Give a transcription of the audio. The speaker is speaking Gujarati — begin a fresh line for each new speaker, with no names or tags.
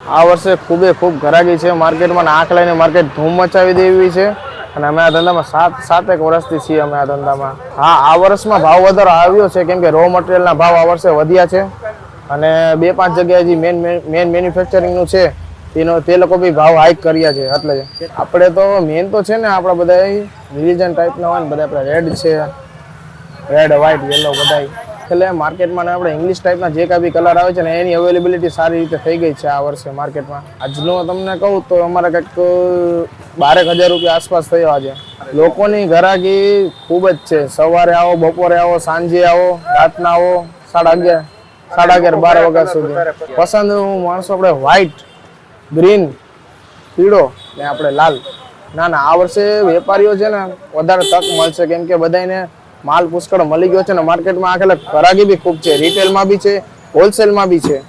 આ વર્ષે ખૂબે ખૂબ ઘરાગી છે. માર્કેટમાં આંખ લઈને માર્કેટ ધૂમ મચાવી દેવી છે. અને અમે આ ધંધામાં સાત, સાતેક વર્ષથી છીએ અમે આ ધંધામાં. હા, આ વર્ષમાં ભાવ વધારો આવ્યો છે. કેમ કે રો મટીરિયલના ભાવ આ વર્ષે વધ્યા છે. અને બે, પાંચ જગ્યાએ જે મેન મેન મેન્યુફેક્ચરિંગનું છે, તેનો, તે લોકો બી ભાવ હાઈક કર્યા છે. એટલે આપણે તો મેન તો છે ને આપણા બધા રિલિજન ટાઈપના હોય ને બધા આપણે રેડ છે. રેડ વ્હાઇટ યલો બધા એટલે માર્કેટમાં આપણે ઇંગ્લિશ ટાઈપના જે કાંઈ બી કલર આવે છે ને એની અવેલેબિલિટી સારી રીતે થઈ ગઈ છે આ વર્ષે માર્કેટમાં. આજનું તમને કહું તો અમારે કંઈક બારેક હજાર રૂપિયા આસપાસ થયો આજે. લોકોની ઘરાકી ખૂબ જ છે. સવારે આવો, બપોરે આવો, સાંજે આવો, રાતના આવો, સાડા અગિયાર સાડા અગિયાર, બાર વાગ્યા સુધી. પસંદ માણસો આપણે વ્હાઈટ ગ્રીન પીળો ને આપણે લાલ. ના ના, આ વર્ષે વેપારીઓ છે ને વધારે તક મળશે. કેમ કે બધાને માલ પુષ્કળ મળી ગયો છે ને માર્કેટમાં આખેલા કરાગી બી ખૂબ છે. રિટેલમાં બી છે હોલસેલમાં બી છે.